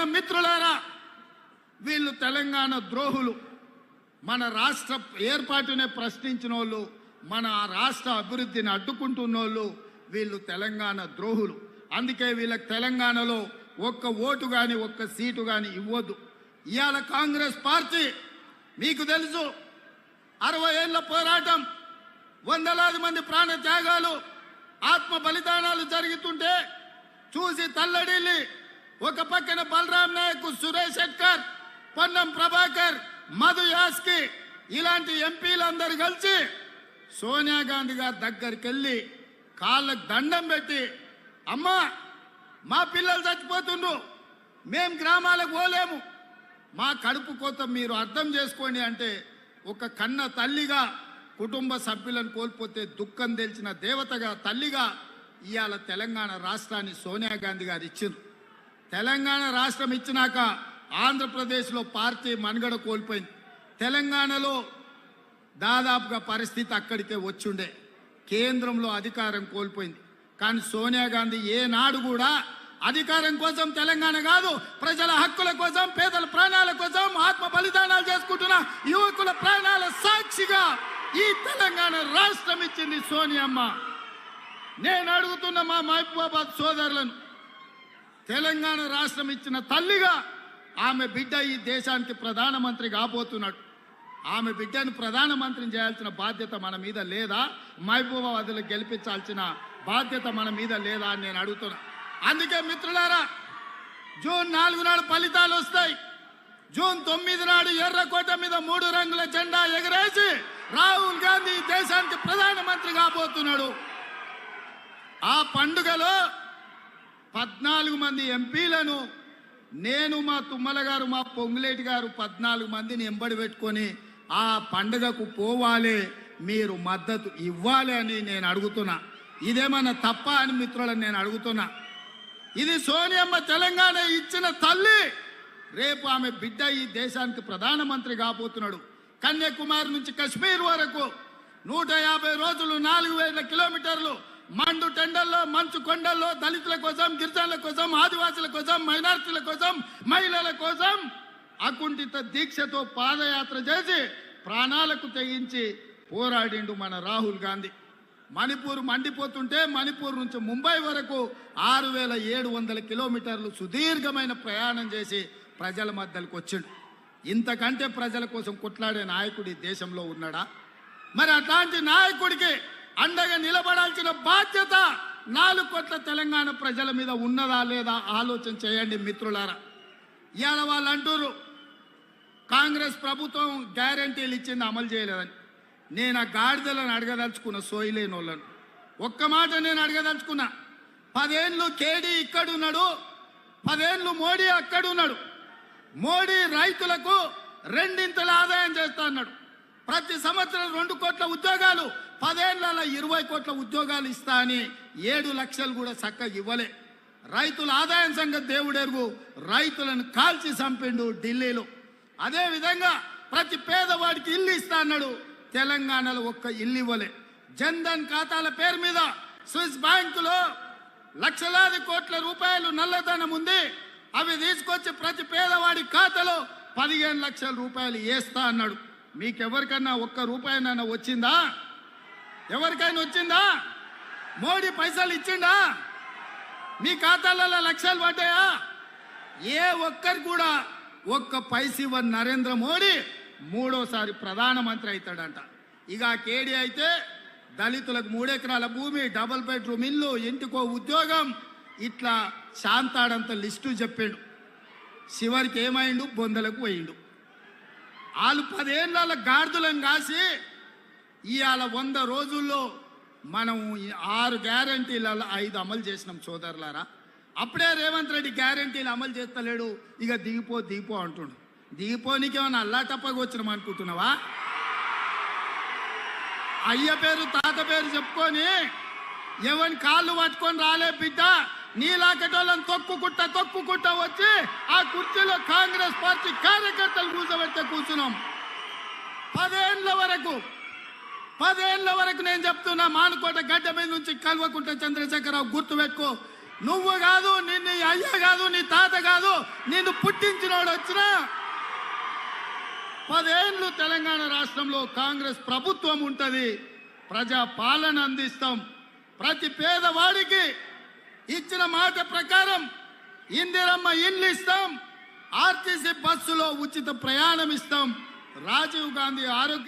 తెలంగాణ మిత్రులారా వీళ్ళు తెలంగాణ ద్రోహులు. మన రాష్ట్ర ఏర్పాటునే ప్రశ్నించిన వాళ్ళు మన రాష్ట్ర అభివృద్ధిని అడ్డుకుంటున్న వాళ్ళు వీళ్ళు తెలంగాణ ద్రోహులు. అందుకే వీళ్ళకి తెలంగాణలో ఒక్క ఓటు కానీ ఒక్క సీటు కానీ ఇవ్వద్దు. ఇవాళ కాంగ్రెస్ పార్టీ మీకు తెలుసు అరవై ఏళ్ళ పోరాటం వందలాది మంది ప్రాణ త్యాగాలు ఆత్మ బలిదానాలు జరుగుతుంటే చూసి తల్లడిల్లి ఒక పక్కన బలరాం నాయక్ సురేష్ శెట్కర్ పొన్నం ప్రభాకర్ మధు యాస్కి ఇలాంటి ఎంపీలందరూ కలిసి సోనియా గాంధీ గారి దగ్గరికి వెళ్ళి కాళ్ళకు దండం పెట్టి అమ్మా మా పిల్లలు చచ్చిపోతుండ్రు మేం గ్రామాలకు పోలేము మా కడుపు కోత మీరు అర్థం చేసుకోండి అంటే ఒక కన్న తల్లిగా కుటుంబ సభ్యులను కోల్పోతే దుఃఖం తెలిసిన దేవతగా తల్లిగా ఇవాళ తెలంగాణ రాష్ట్రాన్ని సోనియా గాంధీ గారు ఇచ్చింది తెలంగాణ రాష్ట్రం ఇచ్చినాక ఆంధ్రప్రదేశ్లో పార్టీ మనుగడ కోల్పోయింది. తెలంగాణలో దాదాపుగా పరిస్థితి అక్కడికే వచ్చుండే. కేంద్రంలో అధికారం కోల్పోయింది. కానీ సోనియా గాంధీ ఏనాడు కూడా అధికారం కోసం తెలంగాణ కాదు ప్రజల హక్కుల కోసం పేదల ప్రాణాల కోసం ఆత్మ బలిదానాలు చేసుకుంటున్న యువకుల ప్రాణాల సాక్షిగా ఈ తెలంగాణ రాష్ట్రం ఇచ్చింది సోనియమ్మ. నేను అడుగుతున్న మా మహబూబాబాద్ సోదరులను తెలంగాణ రాష్ట్రం ఇచ్చిన తల్లిగా ఆమె బిడ్డ ఈ దేశానికి ప్రధానమంత్రి కాబోతున్నాడు. ఆమె బిడ్డను ప్రధానమంత్రిని చేయాల్సిన బాధ్యత మన మీద లేదా? మహబూబాబాద్లో గెలిపించాల్సిన బాధ్యత మన మీద లేదా అని నేను అడుగుతున్నా. అందుకే మిత్రులారా జూన్ నాలుగు నాడు ఫలితాలు వస్తాయి. జూన్ తొమ్మిది నాడు ఎర్రకోట మీద మూడు రంగుల జెండా ఎగరేసి రాహుల్ గాంధీ ఈ దేశానికి ప్రధానమంత్రి కాబోతున్నాడు. ఆ పండుగలో పద్నాలుగు మంది ఎంపీలను నేను మా తుమ్మల గారు మా పొంగులేటి గారు పద్నాలుగు మందిని ఎంబడి పెట్టుకొని ఆ పండుగకు పోవాలి మీరు మద్దతు ఇవ్వాలి అని నేను అడుగుతున్నా. ఇదేమన్నా తప్ప అని మిత్రులను నేను అడుగుతున్నా. ఇది సోనియమ్మ తెలంగాణ ఇచ్చిన తల్లి. రేపు ఆమె బిడ్డ ఈ దేశానికి ప్రధానమంత్రి కాబోతున్నాడు. కన్యాకుమారి నుంచి కశ్మీర్ వరకు నూట యాభై రోజులు నాలుగు వేల కిలోమీటర్లు మండు టెండల్లో మంచు కొండల్లో దళితుల కోసం గిరిజనుల కోసం ఆదివాసుల కోసం మైనార్టీల కోసం మహిళల కోసం అకుంఠిత దీక్షతో పాదయాత్ర చేసి ప్రాణాలకు తెగించి పోరాడిండు మన రాహుల్ గాంధీ. మణిపూర్ మండిపోతుంటే మణిపూర్ నుంచి ముంబై వరకు ఆరు వేల ఏడు వందల కిలోమీటర్లు సుదీర్ఘమైన ప్రయాణం చేసి ప్రజల మధ్యలోకి వచ్చిండు. ఇంతకంటే ప్రజల కోసం కొట్లాడే నాయకుడు ఈ దేశంలో ఉన్నాడా? మరి అట్లాంటి నాయకుడికి అండగా నిలబడాల్సిన బాధ్యత నాలుగు కోట్ల తెలంగాణ ప్రజల మీద ఉన్నదా లేదా ఆలోచన చేయండి మిత్రులారా. ఇవాళ వాళ్ళు అంటారు కాంగ్రెస్ ప్రభుత్వం గ్యారంటీలు ఇచ్చింది అమలు చేయలేదని. నేను ఆ గాడిదలను అడగదలుచుకున్న సోయిలేని వాళ్ళను ఒక్క మాట నేను అడగదలుచుకున్నా పదేళ్ళు కేడీ ఇక్కడున్నాడు పదేళ్ళు మోడీ అక్కడున్నాడు. మోడీ రైతులకు రెండింతల ఆదాయం చేస్తా అన్నాడు. ప్రతి సంవత్సరం రెండు కోట్ల ఉద్యోగాలు పదేళ్ళ ఇరవై కోట్ల ఉద్యోగాలు ఇస్తా అని ఏడు లక్షలు కూడా చక్కగా ఇవ్వలే. రైతుల ఆదాయం సంగతి దేవుడెరుగు రైతులను కాల్చి చంపిండు ఢిల్లీలో. అదేవిధంగా ప్రతి పేదవాడికి ఇల్లు ఇస్తా అన్నాడు తెలంగాణలో ఒక్క ఇల్లు ఇవ్వలే. జన్ధన్ ఖాతాల పేరు మీద స్విస్ బ్యాంకులో లక్షలాది కోట్ల రూపాయలు నల్లధనం ఉంది. అవి తీసుకొచ్చి ప్రతి పేదవాడి ఖాతాలో పదిహేను లక్షల రూపాయలు వేస్తా అన్నాడు. మీకెవరికన్నా ఒక్క రూపాయనన్నా వచ్చిందా? ఎవరికైనా వచ్చిందా? మోడీ పైసలు ఇచ్చిండా? మీ ఖాతాలలో లక్షలు పడ్డాయా? ఏ ఒక్కరు కూడా ఒక్క పైసి ఇవ్వని నరేంద్ర మోడీ మూడోసారి ప్రధానమంత్రి అవుతాడంట. ఇక కేడీ అయితే దళితులకు మూడెకరాల భూమి డబుల్ బెడ్రూమ్ ఇల్లు ఇంటికో ఉద్యోగం ఇట్లా శాంతాడంత లిస్టు చెప్పాడు. చివరికి ఏమైండు? బొందలకు పోయిండు. వాళ్ళు పదేళ్ళ గాడిదలను కాసి ఇవాళ వంద రోజుల్లో మనం ఆరు గ్యారంటీలలో ఐదు అమలు చేసినాం సోదరులారా. అప్పుడే రేవంత్ రెడ్డి గ్యారంటీలు అమలు చేస్తలేడు. ఇక దిగిపో దిగిపో అంటుండు. దిగిపోనికి ఏమైనా అల్లా తప్పగా వచ్చినాం అనుకుంటున్నావా? అయ్య పేరు తాత పేరు చెప్పుకొని ఎవరిని కాళ్ళు పట్టుకొని రాలే బిడ్డ. నీలాకటోళ్ళని తొక్కుకుంటా తొక్కుకుంటా వచ్చి ఆ కుర్చీలో కాంగ్రెస్ పార్టీ కార్యకర్తలు కూర్చోబెట్టే కూర్చున్నాం. పదేళ్ళ వరకు పదేళ్ళ వరకు నేను చెప్తున్నా మానుకోట గడ్డ మీద నుంచి కల్వకుంట చంద్రశేఖరరావు గుర్తుపెట్టుకో నువ్వు కాదు నిన్ను అయ్య కాదు నీ తాత కాదు నిన్ను పుట్టించినోడు వచ్చినా. పదేళ్ళు తెలంగాణ రాష్ట్రంలో కాంగ్రెస్ ప్రభుత్వం ఉంటుంది. ప్రజా పాలన అందిస్తాం. ప్రతి పేదవాడికి ఇచ్చిన మాట ప్రకారం ఇందిరమ్మ ఇండ్లు ఇస్తాం. ఆర్టీసీ బస్సులో ఉచిత ప్రయాణం ఇస్తాం. రాజీవ్ గాంధీ ఆరోగ్య